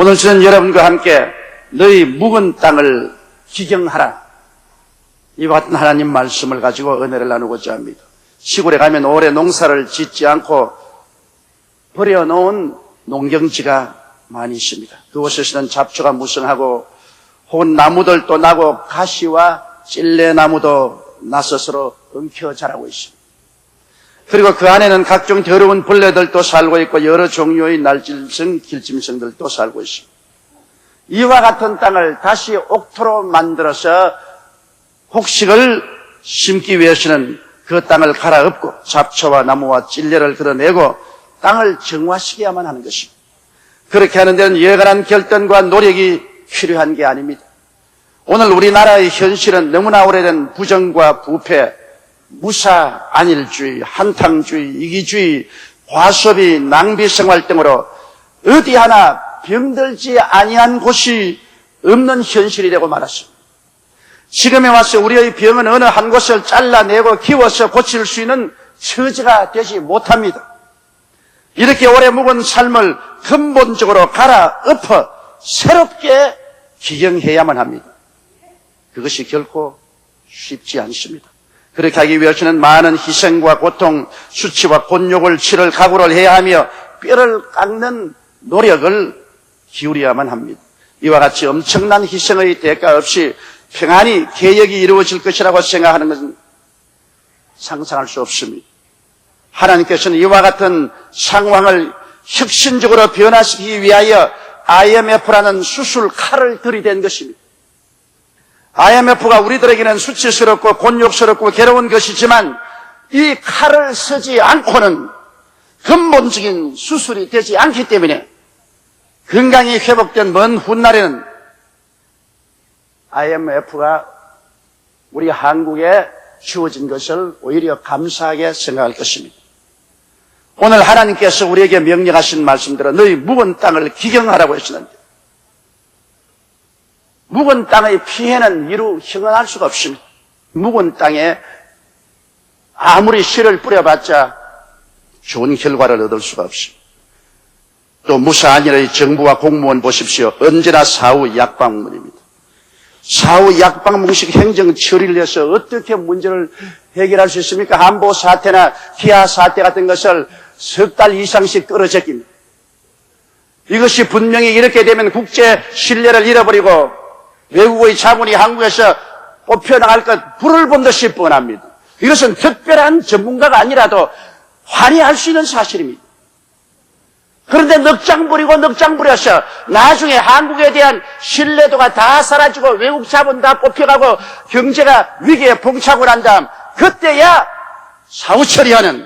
오늘 저는 여러분과 함께 너희 묵은 땅을 기경하라. 이와 같은 하나님 말씀을 가지고 은혜를 나누고자 합니다. 시골에 가면 오래 농사를 짓지 않고 버려놓은 농경지가 많이 있습니다. 그곳에서는 잡초가 무성하고 혹은 나무들도 나고 가시와 찔레나무도 나서서로 엉켜 자라고 있습니다. 그리고 그 안에는 각종 더러운 벌레들도 살고 있고 여러 종류의 날질성, 길짐승들도 살고 있습니다. 이와 같은 땅을 다시 옥토로 만들어서 곡식을 심기 위해서는 그 땅을 갈아엎고 잡초와 나무와 찔레를 걸어내고 땅을 정화시켜야만 하는 것입니다. 그렇게 하는 데는 여간한 결단과 노력이 필요한 게 아닙니다. 오늘 우리나라의 현실은 너무나 오래된 부정과 부패, 무사, 안일주의, 한탕주의, 이기주의, 과소비, 낭비 생활 등으로 어디 하나 병들지 아니한 곳이 없는 현실이 되고 말았습니다. 지금에 와서 우리의 병은 어느 한 곳을 잘라내고 키워서 고칠 수 있는 처지가 되지 못합니다. 이렇게 오래 묵은 삶을 근본적으로 갈아엎어 새롭게 기경해야만 합니다. 그것이 결코 쉽지 않습니다. 그렇게 하기 위해서는 많은 희생과 고통, 수치와 곤욕을 치를 각오를 해야 하며 뼈를 깎는 노력을 기울여야만 합니다. 이와 같이 엄청난 희생의 대가 없이 평안히 개혁이 이루어질 것이라고 생각하는 것은 상상할 수 없습니다. 하나님께서는 이와 같은 상황을 혁신적으로 변화시키기 위하여 IMF라는 수술 칼을 들이댄 것입니다. IMF가 우리들에게는 수치스럽고 곤욕스럽고 괴로운 것이지만 이 칼을 쓰지 않고는 근본적인 수술이 되지 않기 때문에 건강이 회복된 먼 훗날에는 IMF가 우리 한국에 주어진 것을 오히려 감사하게 생각할 것입니다. 오늘 하나님께서 우리에게 명령하신 말씀대로 너희 묵은 땅을 기경하라고 하시는데 묵은 땅의 피해는 이루 형언할 수가 없습니다. 묵은 땅에 아무리 씨를 뿌려봤자 좋은 결과를 얻을 수가 없습니다. 또 무사한 일의 정부와 공무원 보십시오. 언제나 사후 약방문입니다. 사후 약방문식 행정 처리를 해서 어떻게 문제를 해결할 수 있습니까? 한보 사태나 기아 사태 같은 것을 석 달 이상씩 끌어제깁니다. 이것이 분명히 이렇게 되면 국제 신뢰를 잃어버리고 외국의 자본이 한국에서 뽑혀나갈 것 불을 본 듯이 뻔합니다. 이것은 특별한 전문가가 아니라도 환희할 수 있는 사실입니다. 그런데 넉장 부리고 넉장 부려서 나중에 한국에 대한 신뢰도가 다 사라지고 외국 자본 다 뽑혀가고 경제가 위기에 봉착을 한 다음 그때야 사후 처리하는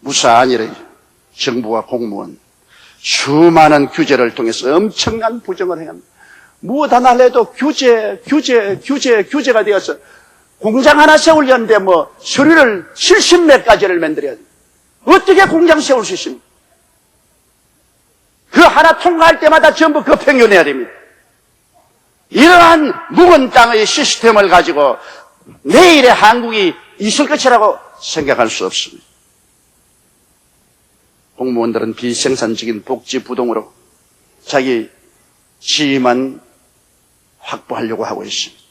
무사한 일의 정부와 공무원 수많은 규제를 통해서 엄청난 부정을 행합니다. 무엇 하나 해도 규제, 규제, 규제, 규제가 되어서 공장 하나 세우려는데 뭐 서류를 70몇 가지를 만들어야 돼. 어떻게 공장 세울 수 있습니까? 그 하나 통과할 때마다 전부 급행연해야 됩니다. 이러한 묵은 땅의 시스템을 가지고 내일의 한국이 있을 것이라고 생각할 수 없습니다. 공무원들은 비생산적인 복지 부동으로 자기 지위만 확보하려고 하고 있습니다.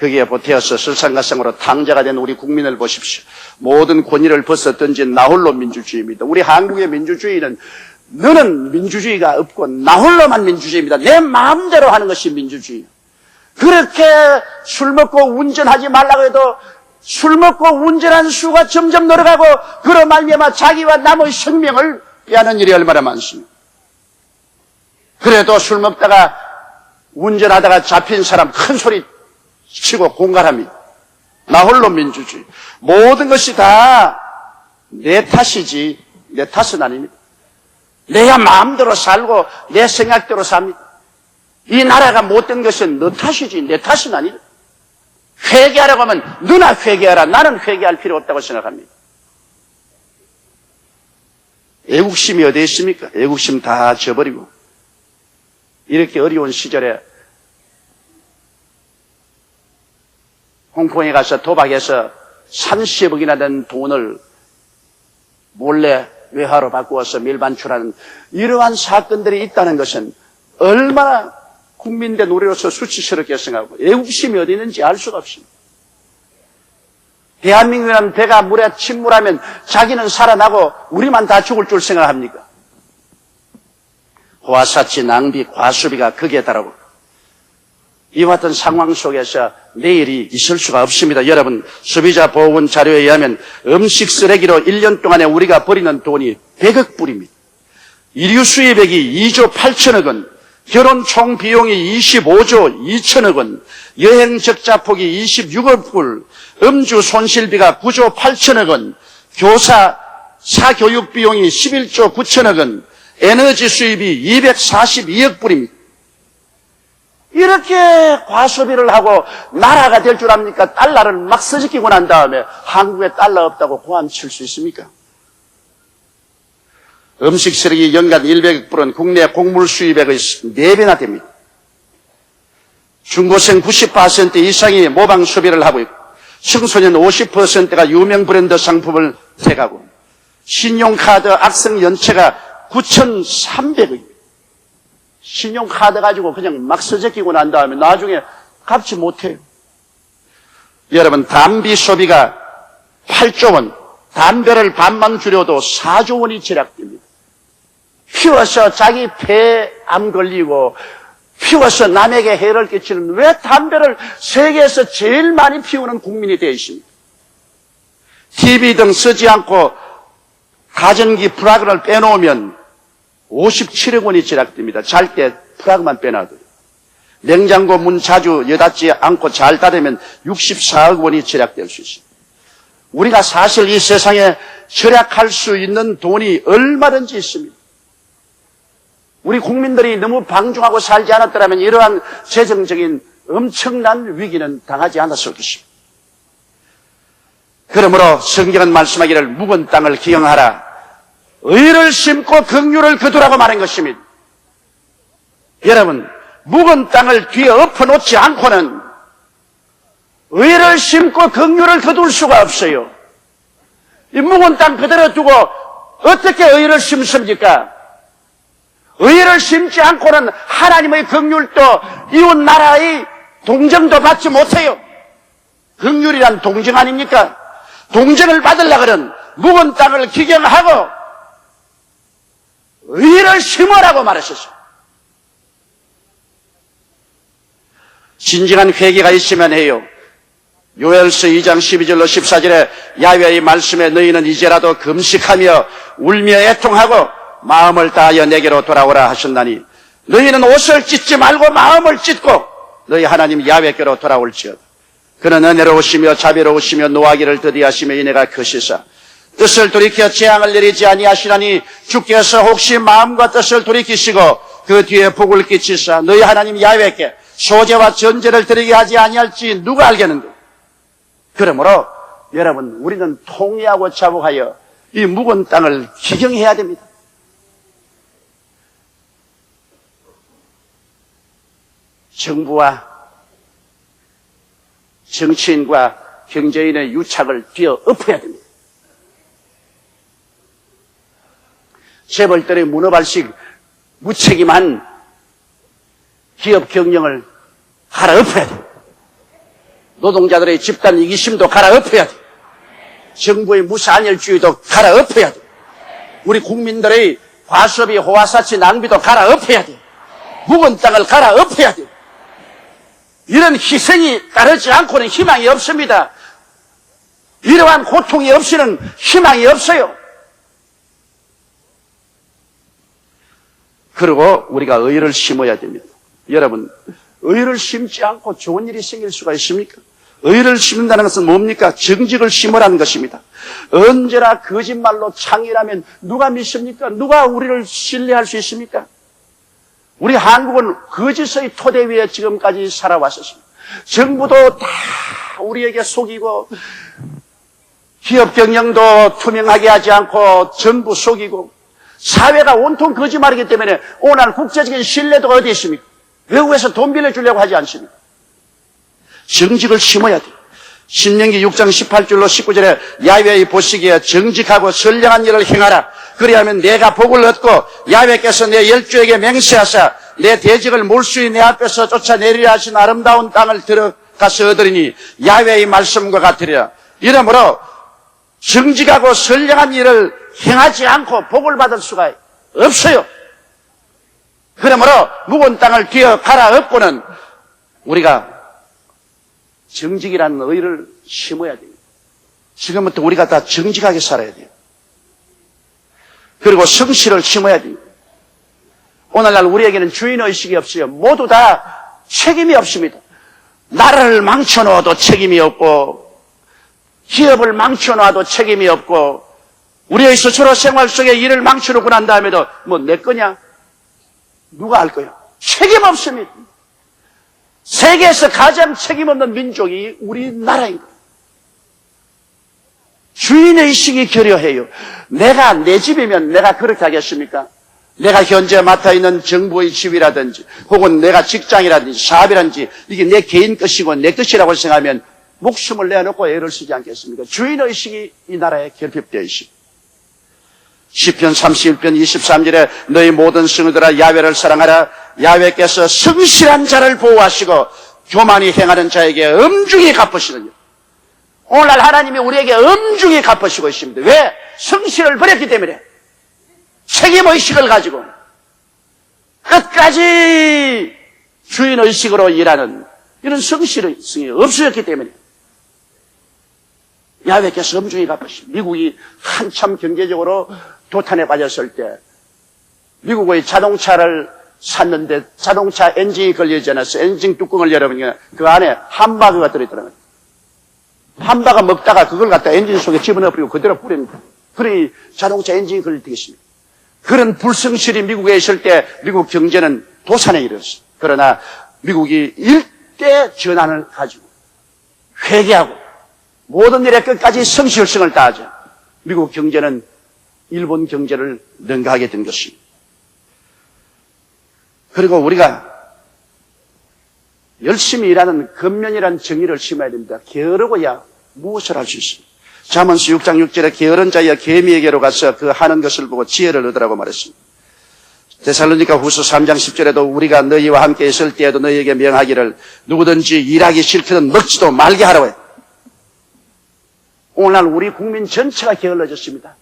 거기에 보태어서 설상가상으로 탕자가 된 우리 국민을 보십시오. 모든 권위를 벗어 던진 나홀로 민주주의입니다. 우리 한국의 민주주의는 너는 민주주의가 없고 나홀로만 민주주의입니다. 내 마음대로 하는 것이 민주주의. 그렇게 술 먹고 운전하지 말라고 해도 술 먹고 운전하는 수가 점점 늘어가고 그로 말미암아 자기와 남의 생명을 빼앗는 일이 얼마나 많습니까? 그래도 술 먹다가 운전하다가 잡힌 사람 큰 소리 치고 공갈합니다. 나 홀로 민주주의. 모든 것이 다 내 탓이지 내 탓은 아닙니다. 내가 마음대로 살고 내 생각대로 삽니다. 이 나라가 못된 것은 너 탓이지 내 탓은 아니다. 회개하라고 하면 누나 회개하라. 나는 회개할 필요 없다고 생각합니다. 애국심이 어디에 있습니까? 애국심 다 저버리고 이렇게 어려운 시절에 홍콩에 가서 도박해서 30억이나 된 돈을 몰래 외화로 바꾸어서 밀반출하는 이러한 사건들이 있다는 것은 얼마나 국민대 노래로서 수치스럽게 생각하고 애국심이 어디 있는지 알 수가 없습니다. 대한민국이라는 배가 물에 침몰하면 자기는 살아나고 우리만 다 죽을 줄 생각합니까? 화사치 낭비, 과수비가 극에 달하고 이와 같은 상황 속에서 내일이 있을 수가 없습니다. 여러분, 소비자 보호원 자료에 의하면 음식 쓰레기로 1년 동안에 우리가 버리는 돈이 100억 불입니다. 일유 수입액이 2조 8천억 원, 결혼 총 비용이 25조 2천억 원, 여행 적자 폭이 26억 불, 음주 손실비가 9조 8천억 원, 교사 사교육 비용이 11조 9천억 원, 에너지 수입이 242억 불입니다. 이렇게 과소비를 하고 나라가 될 줄 압니까? 달러를 막 써지키고 난 다음에 한국에 달러 없다고 고함 칠 수 있습니까? 음식 쓰레기 연간 100억 불은 국내 곡물 수입액의 4배나 됩니다. 중고생 90% 이상이 모방 소비를 하고 있고 청소년 50%가 유명 브랜드 상품을 택하고 신용카드 악성 연체가 9,300억입니다. 신용카드 가지고 그냥 막 써제끼고 난 다음에 나중에 갚지 못해요. 여러분, 담비 소비가 8조 원, 담배를 반만 줄여도 4조 원이 절약됩니다. 피워서 자기 폐암 걸리고, 피워서 남에게 해를 끼치는 왜 담배를 세계에서 제일 많이 피우는 국민이 되어 있습니까? TV 등 쓰지 않고 가전기 플러그를 빼놓으면 57억 원이 절약됩니다. 잘 때 프락만 빼놔도. 냉장고 문 자주 여닫지 않고 잘 닫으면 64억 원이 절약될 수 있습니다. 우리가 사실 이 세상에 절약할 수 있는 돈이 얼마든지 있습니다. 우리 국민들이 너무 방종하고 살지 않았더라면 이러한 재정적인 엄청난 위기는 당하지 않았을 것입니다. 그러므로 성경은 말씀하기를 묵은 땅을 기영하라. 의를 심고 긍휼을 거두라고 말한 것입니다. 여러분, 묵은 땅을 뒤에 엎어놓지 않고는 의를 심고 긍휼을 거둘 수가 없어요. 이 묵은 땅 그대로 두고 어떻게 의를 심습니까? 의를 심지 않고는 하나님의 긍휼도 이웃 나라의 동정도 받지 못해요. 긍휼이란 동정 아닙니까? 동정을 받으려거든 묵은 땅을 기경하고 의를 심으라고 말하셨어요. 진정한 회개가 있으면 해요. 요엘서 2장 12절로 14절에 야외의 말씀에 너희는 이제라도 금식하며 울며 애통하고 마음을 다하여 내게로 돌아오라 하셨나니 너희는 옷을 찢지 말고 마음을 찢고 너희 하나님 야외께로 돌아올지어다. 그는 은혜로우시며 자비로우시며 노하기를 더디하시며 이내가 크시사 뜻을 돌이켜 재앙을 내리지 아니하시나니 주께서 혹시 마음과 뜻을 돌이키시고 그 뒤에 복을 끼치사 너희 하나님 야외께 소재와 전제를 드리게 하지 아니할지 누가 알겠는가? 그러므로 여러분 우리는 통일하고 자복하여 이 묵은 땅을 기경해야 됩니다. 정부와 정치인과 경제인의 유착을 뒤어 엎어야 됩니다. 재벌들의 문어발식 무책임한 기업 경영을 갈아엎어야 돼. 노동자들의 집단 이기심도 갈아엎어야 돼. 정부의 무사안일주의도 갈아엎어야 돼. 우리 국민들의 과수비, 호화사치, 낭비도 갈아엎어야 돼. 묵은 땅을 갈아엎어야 돼. 이런 희생이 따르지 않고는 희망이 없습니다. 이러한 고통이 없이는 희망이 없어요. 그리고 우리가 의를 심어야 됩니다. 여러분, 의를 심지 않고 좋은 일이 생길 수가 있습니까? 의를 심는다는 것은 뭡니까? 정직을 심으라는 것입니다. 언제나 거짓말로 창이라면 누가 믿습니까? 누가 우리를 신뢰할 수 있습니까? 우리 한국은 거짓의 토대 위에 지금까지 살아왔었습니다. 정부도 다 우리에게 속이고 기업 경영도 투명하게 하지 않고 전부 속이고 사회가 온통 거짓말이기 때문에 오늘 국제적인 신뢰도가 어디 있습니까? 외국에서 돈 빌려주려고 하지 않습니까? 정직을 심어야 돼요. 신명기 6장 18절로 19절에 야훼의 보시기에 정직하고 선량한 일을 행하라. 그리하면 내가 복을 얻고 야훼께서 내 열주에게 맹세하사 내 대적을 몰수히 내 앞에서 쫓아내리라 하신 아름다운 땅을 들어가서 얻으리니 야훼의 말씀과 같으리라. 이러므로 정직하고 선량한 일을 행하지 않고 복을 받을 수가 없어요. 그러므로 묵은 땅을 뒤어 갈아엎고는 우리가 정직이라는 의를 심어야 됩니다. 지금부터 우리가 다 정직하게 살아야 돼요. 그리고 성실을 심어야 됩니다. 오늘날 우리에게는 주인의식이 없어요. 모두 다 책임이 없습니다. 나라를 망쳐놓아도 책임이 없고, 기업을 망쳐놔도 책임이 없고, 우리의 스스로 생활 속에 일을 망쳐놓고 난 다음에도 뭐 내 거냐? 누가 알 거야? 책임 없습니다. 세계에서 가장 책임 없는 민족이 우리나라인 거예요. 주인의식이 결여해요. 내가 내 집이면 내가 그렇게 하겠습니까? 내가 현재 맡아 있는 정부의 집이라든지 혹은 내가 직장이라든지 사업이라든지 이게 내 개인 것이고 내 것이라고 생각하면 목숨을 내놓고 애를 쓰지 않겠습니까? 주인의식이 이 나라에 결핍되어 있습니다. 시편 31편 23절에 너희 모든 성도들아 야훼를 사랑하라. 야훼께서 성실한 자를 보호하시고 교만이 행하는 자에게 엄중히 갚으시느니라 오늘날 하나님이 우리에게 엄중히 갚으시고 있습니다. 왜? 성실을 버렸기 때문에. 책임의식을 가지고. 끝까지 주인의식으로 일하는 이런 성실성이 없어졌기 때문에. 야훼께서 엄중히 갚으십니다. 미국이 한참 경제적으로 도탄에 빠졌을 때 미국의 자동차를 샀는데 자동차 엔진이 걸려있지 않았어. 엔진 뚜껑을 열어보니까 그 안에 함바그가 들어있더라고요. 함바가 먹다가 그걸 갖다 엔진 속에 집어넣어버리고 그대로 뿌립니다. 그러니 자동차 엔진이 걸릴 때겠습니다. 그런 불성실이 미국에 있을 때 미국 경제는 도산에 이르렀어요. 그러나 미국이 일대 전환을 가지고 회개하고 모든 일에 끝까지 성실성을 다하죠. 미국 경제는 일본 경제를 능가하게 된 것입니다. 그리고 우리가 열심히 일하는 근면이라는 정의를 심어야 됩니다. 게으르고야 무엇을 할 수 있습니다. 자문수 6장 6절에 게으른 자여 개미에게로 가서 그 하는 것을 보고 지혜를 얻으라고 말했습니다. 데살로니가 후서 3장 10절에도 우리가 너희와 함께 있을 때에도 너희에게 명하기를 누구든지 일하기 싫거든 먹지도 말게 하라고 해요. 오늘날 우리 국민 전체가 게을러졌습니다.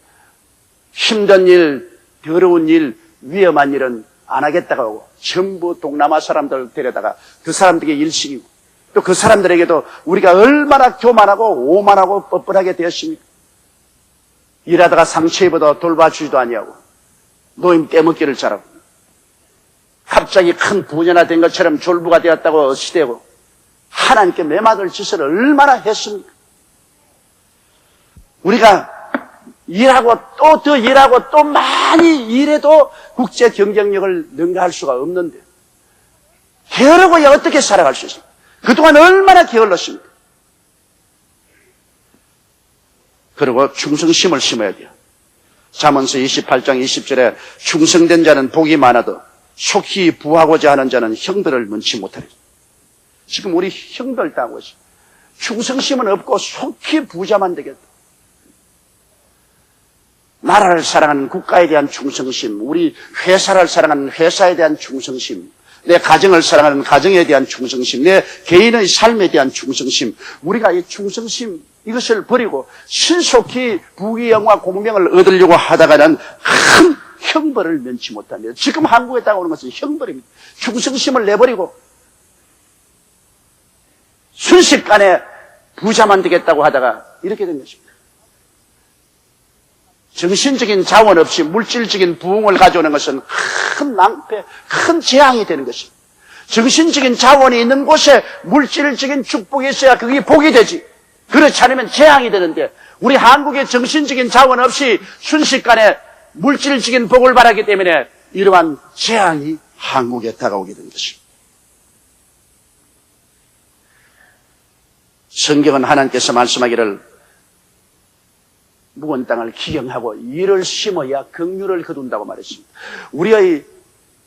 힘든 일, 더러운 일, 위험한 일은 안 하겠다고 하고 전부 동남아 사람들 데려다가 그 사람들에게 일시키고 또 그 사람들에게도 우리가 얼마나 교만하고 오만하고 뻔뻔하게 되었습니까? 일하다가 상처 입어도 돌봐주지도 아니하고 노임 떼먹기를 잘하고 갑자기 큰 부녀나 된 것처럼 졸부가 되었다고 어시되고 하나님께 매맞을 짓을 얼마나 했습니까? 우리가 일하고 또 더 일하고 또 많이 일해도 국제 경쟁력을 능가할 수가 없는데 게으르고야 어떻게 살아갈 수 있습니까? 그동안 얼마나 게을렀습니까? 그리고 충성심을 심어야 돼요. 잠언서 28장 20절에 충성된 자는 복이 많아도 속히 부하고자 하는 자는 형들을 문치 못하리. 지금 우리 형들 당하고 있어요. 충성심은 없고 속히 부자만 되겠다. 나라를 사랑하는 국가에 대한 충성심, 우리 회사를 사랑하는 회사에 대한 충성심, 내 가정을 사랑하는 가정에 대한 충성심, 내 개인의 삶에 대한 충성심, 우리가 이 충성심, 이것을 버리고 신속히 부귀영화 공명을 얻으려고 하다가는 큰 형벌을 면치 못합니다. 지금 한국에 다가오는 것은 형벌입니다. 충성심을 내버리고 순식간에 부자만 되겠다고 하다가 이렇게 된 것입니다. 정신적인 자원 없이 물질적인 부흥을 가져오는 것은 큰 낭패, 큰 재앙이 되는 것입니다. 정신적인 자원이 있는 곳에 물질적인 축복이 있어야 그게 복이 되지. 그렇지 않으면 재앙이 되는데 우리 한국의 정신적인 자원 없이 순식간에 물질적인 복을 바라기 때문에 이러한 재앙이 한국에 다가오게 된 것입니다. 성경은 하나님께서 말씀하기를 묵은 땅을 기경하고 일을 심어야 긍휼을 거둔다고 말했습니다. 우리의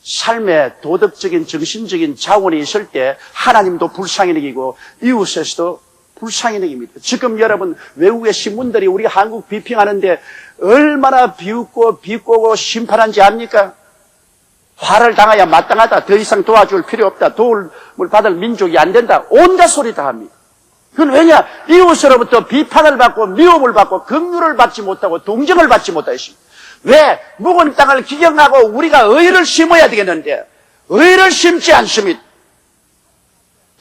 삶에 도덕적인 정신적인 자원이 있을 때 하나님도 불쌍히 여기고 이웃에서도 불쌍히 여깁니다. 지금 여러분 외국의 신문들이 우리 한국 비평하는데 얼마나 비웃고 비꼬고 심판한지 압니까? 화를 당하야 마땅하다. 더 이상 도와줄 필요 없다. 도움을 받을 민족이 안 된다. 온갖 소리 다 합니다. 그건 왜냐? 이웃으로부터 비판을 받고 미움을 받고 긍휼을 받지 못하고 동정을 받지 못하십니다. 왜? 묵은 땅을 기경하고 우리가 의를 심어야 되겠는데 의를 심지 않습니다.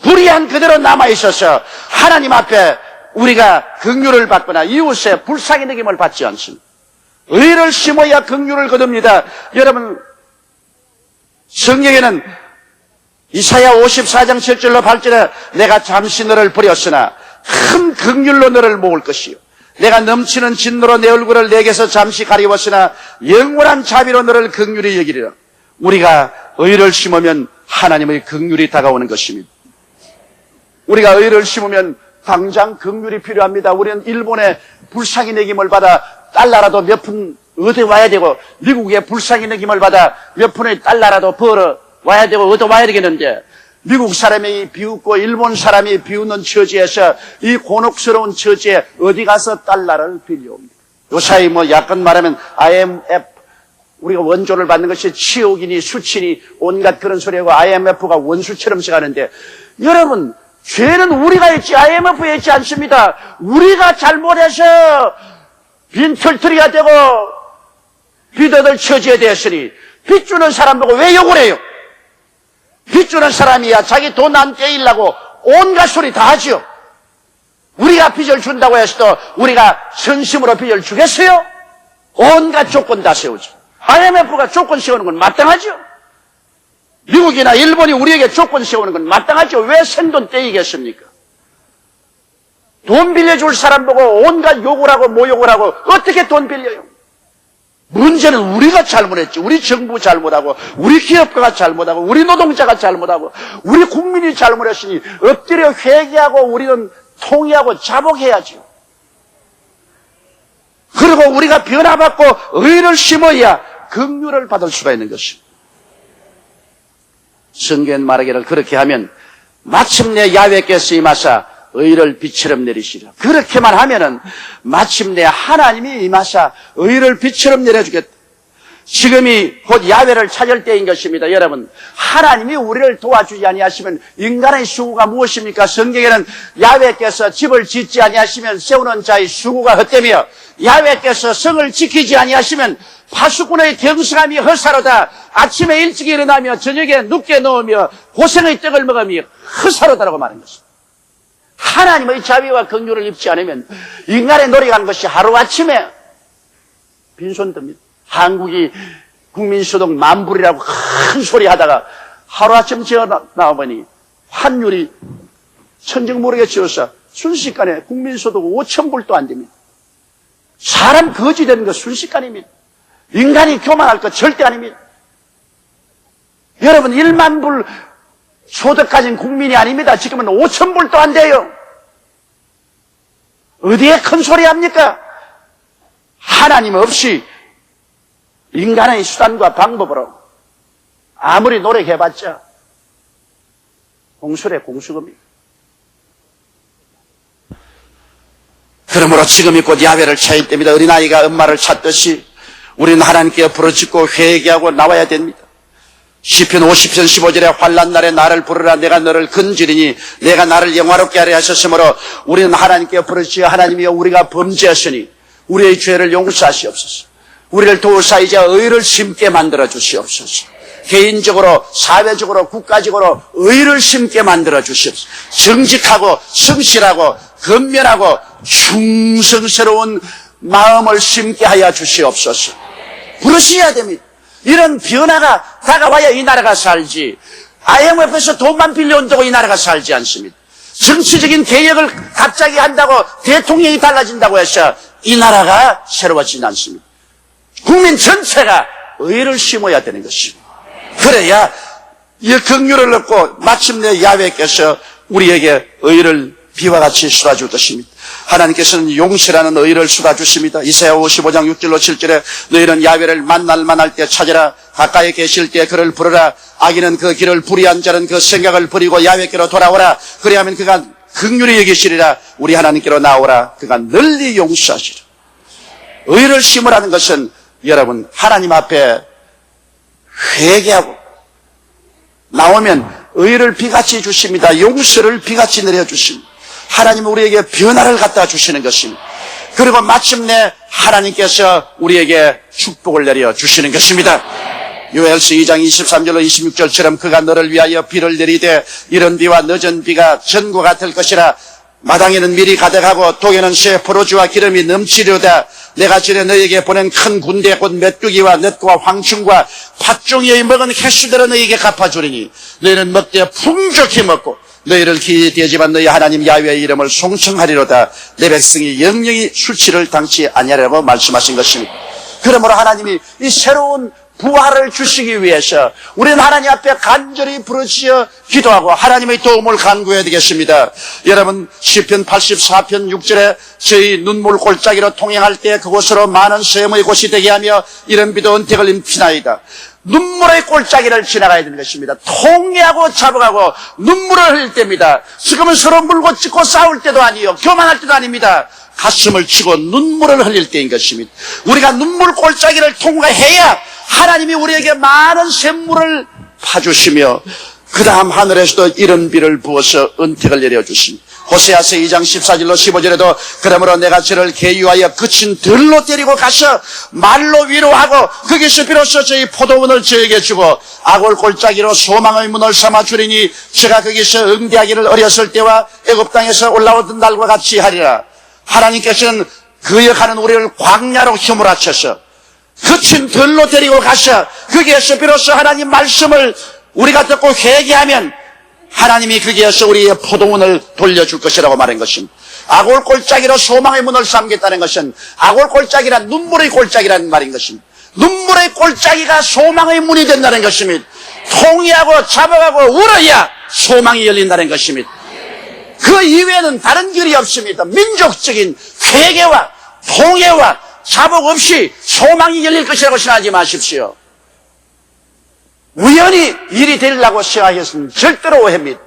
불의한 그대로 남아 있어서 하나님 앞에 우리가 긍휼을 받거나 이웃의 불쌍히 느낌을 받지 않습니다. 의를 심어야 긍휼을 거둡니다. 여러분 성경에는 이사야 54장 7절로 8절에 내가 잠시 너를 버렸으나 큰 긍휼로 너를 모을 것이요. 내가 넘치는 진노로 내 얼굴을 내게서 잠시 가리웠으나 영원한 자비로 너를 긍휼히 여기리라. 우리가 의를 심으면 하나님의 긍휼이 다가오는 것입니다. 우리가 의를 심으면 당장 긍휼이 필요합니다. 우리는 일본의 불쌍히 내김을 받아 달러라도 몇 푼 얻어 와야 되고 미국의 불쌍히 내김을 받아 몇 푼의 달러라도 벌어 와야 되고 얻어 와야 되겠는데 미국 사람이 비웃고 일본 사람이 비웃는 처지에서 이 곤혹스러운 처지에 어디 가서 달러를 빌려옵니다. 요사이 뭐 약간 말하면 IMF 우리가 원조를 받는 것이 치욕이니 수치니 온갖 그런 소리하고 IMF가 원수처럼 생각하는데 여러분 죄는 우리가 했지 IMF에 했지 않습니다. 우리가 잘못해서 빈털터리가 되고 빚어들 처지에 대했으니 빚 주는 사람 보고 왜 욕을 해요? 빚 주는 사람이야 자기 돈 안 떼이려고 온갖 소리 다 하지요. 우리가 빚을 준다고 해서도 우리가 선심으로 빚을 주겠어요? 온갖 조건 다 세우죠. IMF가 조건 세우는 건 마땅하죠. 미국이나 일본이 우리에게 조건 세우는 건 마땅하죠. 왜 생돈 떼이겠습니까? 돈 빌려줄 사람 보고 온갖 욕을 하고 모욕을 하고 어떻게 돈 빌려요? 문제는 우리가 잘못했지. 우리 정부 잘못하고, 우리 기업가가 잘못하고, 우리 노동자가 잘못하고, 우리 국민이 잘못했으니 엎드려 회개하고 우리는 통의하고 자복해야죠. 그리고 우리가 변화받고 의를 심어야 긍휼을 받을 수가 있는 것입니다. 성경 말하기를 그렇게 하면 마침내 야외께서 임하사 의를 빛처럼 내리시라. 그렇게만 하면은 마침내 하나님이 임하사 의를 빛처럼 내려주겠다. 지금이 곧 야외를 찾을 때인 것입니다. 여러분, 하나님이 우리를 도와주지 아니하시면 인간의 수고가 무엇입니까? 성경에는 야외께서 집을 짓지 아니하시면 세우는 자의 수고가 헛되며 야외께서 성을 지키지 아니하시면 파수꾼의 경성함이 헛사로다. 아침에 일찍 일어나며 저녁에 눕게 넣으며 고생의 떡을 먹으며 헛사로다라고 말한 것입니다. 하나님의 자비와 긍휼을 입지 않으면 인간의 노력한 것이 하루아침에 빈손 듭니다. 한국이 국민소득 만불이라고 큰 소리 하다가 하루아침 지어 나오보니 환율이 천정 모르게 지어서 순식간에 국민소득 5천 불도 안 됩니다. 사람 거지 되는 거 순식간입니다. 인간이 교만할 것 절대 아닙니다. 여러분 1만 불 소득 가진 국민이 아닙니다. 지금은 5천 불도 안 돼요. 어디에 큰 소리 합니까? 하나님 없이 인간의 수단과 방법으로 아무리 노력해봤자 공술의 공수금입니다. 그러므로 지금이 곧 야외를 차일 때입니다. 어린아이가 엄마를 찾듯이 우리는 하나님께 부르짖고 회개하고 나와야 됩니다. 시편 50편 15절에 환란 날에 나를 부르라 내가 너를 건지리니 내가 나를 영화롭게 하려 하셨으므로 우리는 하나님께 부르짖어 하나님이여 우리가 범죄했으니 우리의 죄를 용서하시옵소서. 우리를 도우사이자 의를 심게 만들어 주시옵소서. 개인적으로, 사회적으로, 국가적으로 의를 심게 만들어 주시옵소서. 정직하고, 성실하고, 근면하고, 충성스러운 마음을 심게 하여 주시옵소서. 부르셔야 됩니다. 이런 변화가 다가와야 이 나라가 살지. IMF에서 돈만 빌려온다고 이 나라가 살지 않습니다. 정치적인 개혁을 갑자기 한다고 대통령이 달라진다고 해서 이 나라가 새로워지지 않습니다. 국민 전체가 의를 심어야 되는 것입니다. 그래야 이 긍휼을 얻고 마침내 야외께서 우리에게 의를 비와 같이 쏟아줄 것입니다. 하나님께서는 용서라는 의를 쏟아주십니다. 이사야 55장 6절로 7절에 너희는 야외를 만날 만할 때 찾으라 가까이 계실 때 그를 부르라 악인은 그 길을 불의한 자는 그 생각을 버리고 야외께로 돌아오라 그리하면 그가 극률이 여기시리라 우리 하나님께로 나오라 그가 널리 용서하시리라. 의를 심으라는 것은 여러분 하나님 앞에 회개하고 나오면 의를 비같이 주십니다. 용서를 비같이 내려주십니다. 하나님은 우리에게 변화를 갖다 주시는 것입니다. 그리고 마침내 하나님께서 우리에게 축복을 내려 주시는 것입니다. 요엘서 2장 23절로 26절처럼 그가 너를 위하여 비를 내리되 이런 비와 늦은 비가 전과 같을 것이라 마당에는 밀이 가득하고 독에는 새 포로주와 기름이 넘치려다 내가 전에 너에게 보낸 큰 군대 곧 메뚜기와 넷과 황충과 팥종이의 먹은 횟수대로 너에게 갚아주리니 너희는 먹되 풍족히 먹고 너희를 기대지만 너희 하나님 야훼의 이름을 송청하리로다 내 백성이 영영이 술취를 당치 아니하라고 말씀하신 것입니다. 그러므로 하나님이 이 새로운 부활을 주시기 위해서 우리는 하나님 앞에 간절히 부르짖어 기도하고 하나님의 도움을 간구해야 되겠습니다. 여러분 시편 84편 6절에 저희 눈물 골짜기로 통행할 때 그곳으로 많은 샘의 곳이 되게 하며 이런 비도 은택을 임피나이다. 눈물의 골짜기를 지나가야 되는 것입니다. 통해하고 잡아가고 눈물을 흘릴 때입니다. 지금은 서로 물고 찢고 싸울 때도 아니요. 교만할 때도 아닙니다. 가슴을 치고 눈물을 흘릴 때인 것입니다. 우리가 눈물 골짜기를 통과해야 하나님이 우리에게 많은 샘물을 파주시며 그 다음 하늘에서도 이런 비를 부어서 은택을 내려주십니다. 호세아서 2장 14절로 15절에도 그러므로 내가 저를 개유하여 그친 들로 데리고 가서 말로 위로하고 거기서 비로소 저희 포도원을 저에게 주고 악올 골짜기로 소망의 문을 삼아 주리니 제가 거기서 응대하기를 어렸을 때와 애굽 땅에서 올라오던 날과 같이 하리라. 하나님께서는 그 역하는 우리를 광야로 휘몰아쳐서 그친 들로 데리고 가서 거기에서 비로소 하나님 말씀을 우리가 듣고 회개하면 하나님이 거기에서 우리의 포도문을 돌려줄 것이라고 말한 것입니다. 아골 골짜기로 소망의 문을 삼겠다는 것은 아골 골짜기란 눈물의 골짜기라는 말인 것입니다. 눈물의 골짜기가 소망의 문이 된다는 것입니다. 통이하고 잡아가고 울어야 소망이 열린다는 것입니다. 그 이외에는 다른 길이 없습니다. 민족적인 회개와 통해와 자복 없이 소망이 열릴 것이라고 생각하지 마십시오. 우연히 일이 되려고 생각했으면 절대로 오해입니다.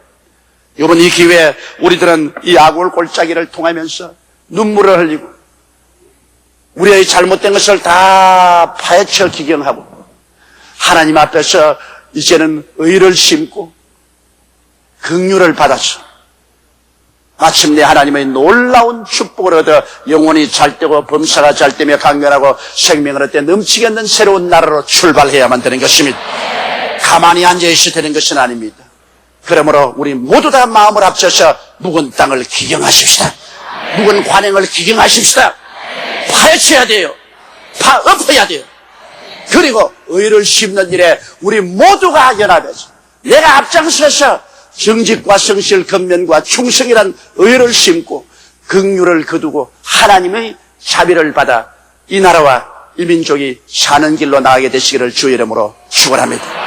이번 이 기회에 우리들은 이 악올 골짜기를 통하면서 눈물을 흘리고 우리의 잘못된 것을 다 파헤쳐 기경하고 하나님 앞에서 이제는 의를 심고 긍휼을 받아서 마침내 하나님의 놀라운 축복을 얻어 영혼이 잘되고 범사가 잘되며 강건하고 생명을 얻되 넘치게 있는 새로운 나라로 출발해야만 되는 것입니다. 가만히 앉아있어야 되는 것은 아닙니다. 그러므로 우리 모두 다 마음을 합쳐서 묵은 땅을 기경하십시다. 묵은 관행을 기경하십시다. 파헤쳐야 돼요. 파 엎어야 돼요. 그리고 의를 심는 일에 우리 모두가 연합해서 내가 앞장서서 정직과 성실, 건면과 충성이란 의를 심고 긍휼을 거두고 하나님의 자비를 받아 이 나라와 이 민족이 사는 길로 나가게 되시기를 주의 이름으로 축원합니다.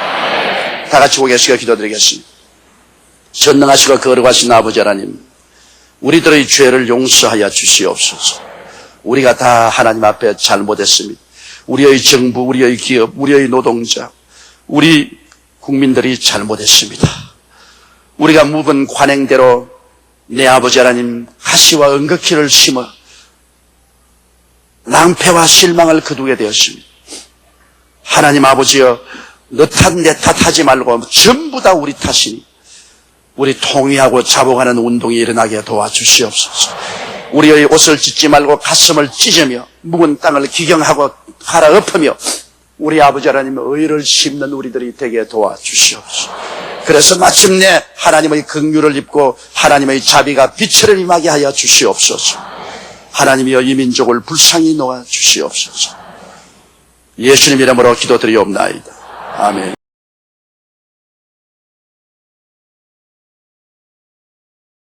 다 같이 고개시켜 기도드리겠습니다. 전능하시고 거룩하신 아버지 하나님, 우리들의 죄를 용서하여 주시옵소서. 우리가 다 하나님 앞에 잘못했습니다. 우리의 정부, 우리의 기업, 우리의 노동자, 우리 국민들이 잘못했습니다. 우리가 묵은 관행대로 내 아버지 하나님 가시와 은극히를 심어 낭패와 실망을 거두게 되었습니다. 하나님 아버지여 너 탓 내 탓하지 말고 전부 다 우리 탓이니 우리 통일하고 자복하는 운동이 일어나게 도와주시옵소서. 우리의 옷을 찢지 말고 가슴을 찢으며 묵은 땅을 기경하고 갈아엎으며 우리 아버지 하나님의 의를 심는 우리들이 되게 도와주시옵소서. 그래서 마침내 하나님의 긍휼을 입고 하나님의 자비가 빛을 임하게 하여 주시옵소서. 하나님이여 이 민족을 불쌍히 놓아 주시옵소서. 예수님 이름으로 기도드리옵나이다. 아멘.